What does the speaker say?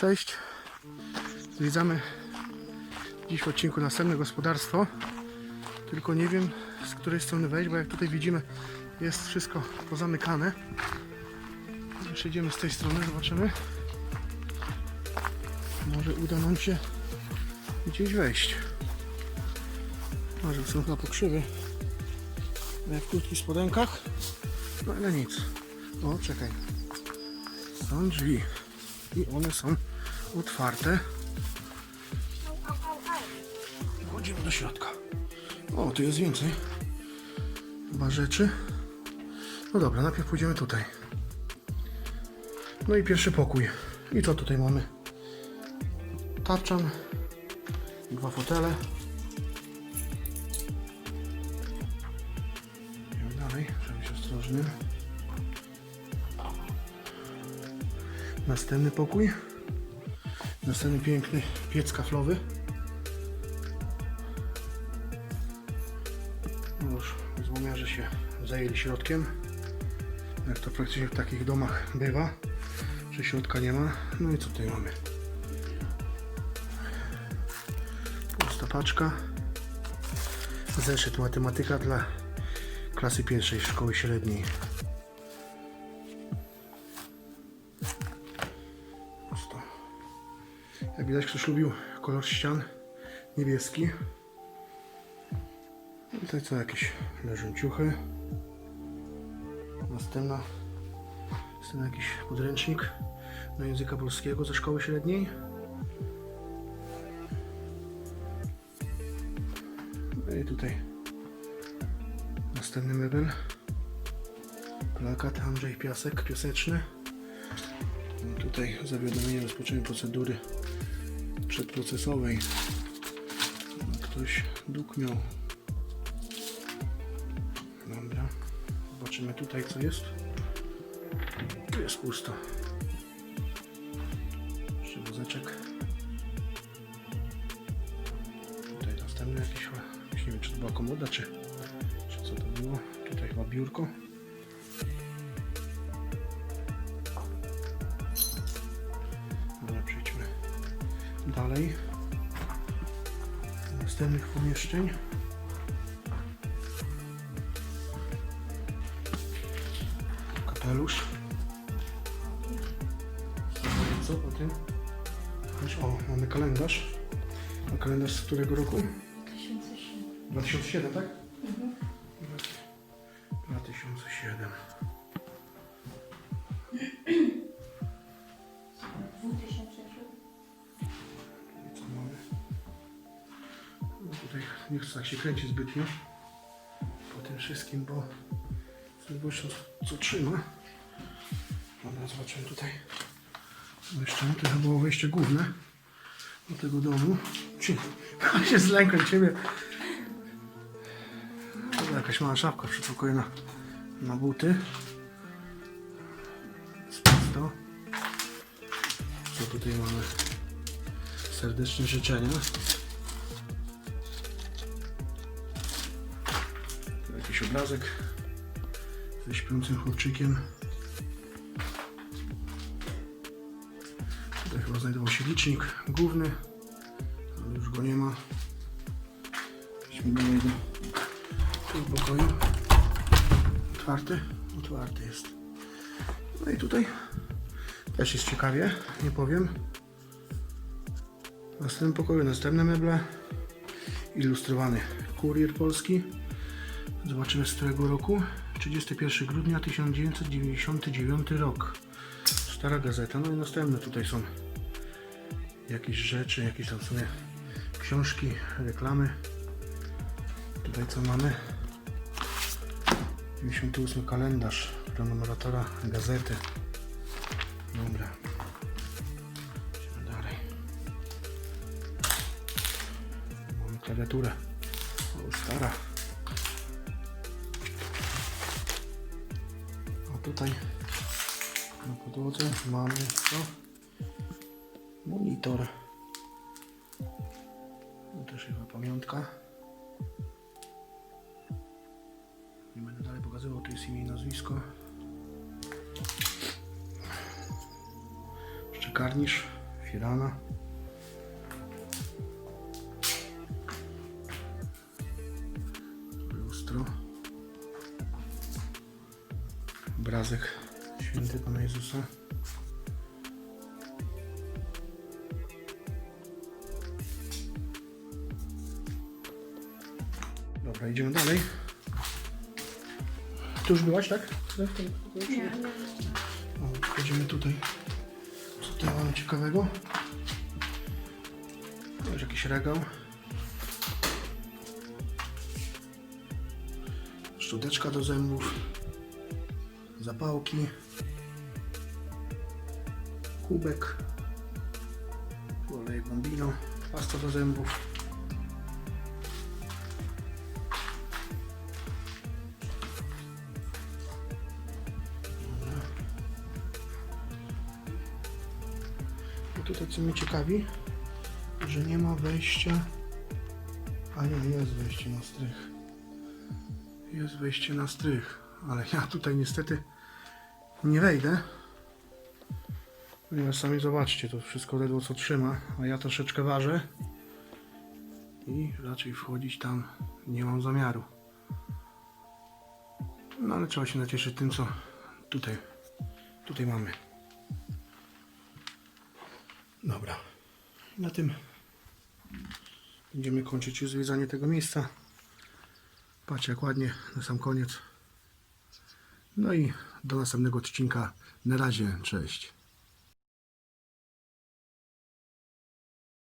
Cześć. Zwiedzamy dziś w odcinku następne gospodarstwo. Tylko nie wiem z której strony wejść, bo jak tutaj widzimy jest wszystko pozamykane. Przejdziemy z tej strony, zobaczymy. Może uda nam się gdzieś wejść. Może są chyba pokrzywy. W krótkich spodenkach. No ale nic. O, czekaj. Są drzwi. I one są otwarte. Wchodzimy do środka. O, tu jest więcej. Chyba rzeczy. No dobra, najpierw pójdziemy tutaj. No i pierwszy pokój. I co tutaj mamy? Tapczan. Dwa fotele. Idziemy dalej, trzeba być ostrożnym. Następny pokój. Następny piękny piec kaflowy. Już złomiarze się zajęli środkiem. Jak to praktycznie w takich domach bywa, że środka nie ma. No i co tutaj mamy? Pusta paczka. Zeszyt matematyka dla klasy pierwszej szkoły średniej. Jak widać, ktoś lubił kolor ścian niebieski. I tutaj co jakieś leżą ciuchy. Następna. Następny jakiś podręcznik do języka polskiego ze szkoły średniej. No i tutaj następny mebel. Plakat Andrzej Piasek, piaseczny. No tutaj zawiadomienie o rozpoczęciu procedury przedprocesowej. Ktoś dług miał. Dobra. Zobaczymy tutaj co jest. Tu jest pusto. Jeszcze wózeczek. Tutaj następny jakiś, nie wiem czy to była komoda, czy, czy co to było. Tutaj chyba biurko. Dalej. Do Następnych pomieszczeń. Kapelusz. Co o tym? O, mamy kalendarz. A kalendarz z którego roku? 2007. 2007, tak? 2007. 2007. nie chcę tak się kręcić zbytnio po tym wszystkim, bo zobaczę co trzyma. Dobra, zobaczymy tutaj. Jeszcze to było wejście główne do tego domu. Ja się zlękłem ciebie. To jakaś mała szafka w przedpokoju na, na buty. To. Co tutaj mamy? Serdeczne życzenia. Obrazek ze śpiącym chłopczykiem. Tutaj chyba znajdował się licznik główny, ale już go nie ma. Idźmy do mojego tu pokoju. Otwarty? Otwarty jest. No i tutaj też jest ciekawie, nie powiem. W następnym pokoju następne meble. Ilustrowany kurier polski. Zobaczymy z którego roku. 31 grudnia 1999 rok. Stara gazeta. No i następne tutaj są jakieś rzeczy, jakieś tam sobie książki, reklamy. Tutaj co mamy? 98 kalendarz prenumeratora gazety. Dobra. Idziemy dalej. Mamy klawiaturę. O, stara. Tutaj na podłodze mamy co? Monitor. To też chyba pamiątka. Nie będę dalej pokazywał, to jest imię i nazwisko. Jeszcze karnisz firana. Obrazek święty Pana Jezusa. Dobra, idziemy dalej. Tu już byłaś, tak? Nie, O, Wchodzimy tutaj. Co tutaj mamy ciekawego? Jest jakiś regał. Szczoteczka do zębów. Zapałki. Kubek. Olej bambino. Pasta do zębów. I tutaj co mnie ciekawi, że nie ma wejścia. A nie, jest wejście na strych. Jest wejście na strych, ale ja tutaj niestety nie wejdę. Ponieważ sami zobaczcie, to wszystko ledwo co trzyma, a ja troszeczkę ważę. I raczej wchodzić tam nie mam zamiaru. No ale trzeba się nacieszyć tym, co tutaj, tutaj mamy. Dobra. Na tym będziemy kończyć już zwiedzanie tego miejsca. Patrzcie jak ładnie na sam koniec. No i do następnego odcinka. Na razie, cześć.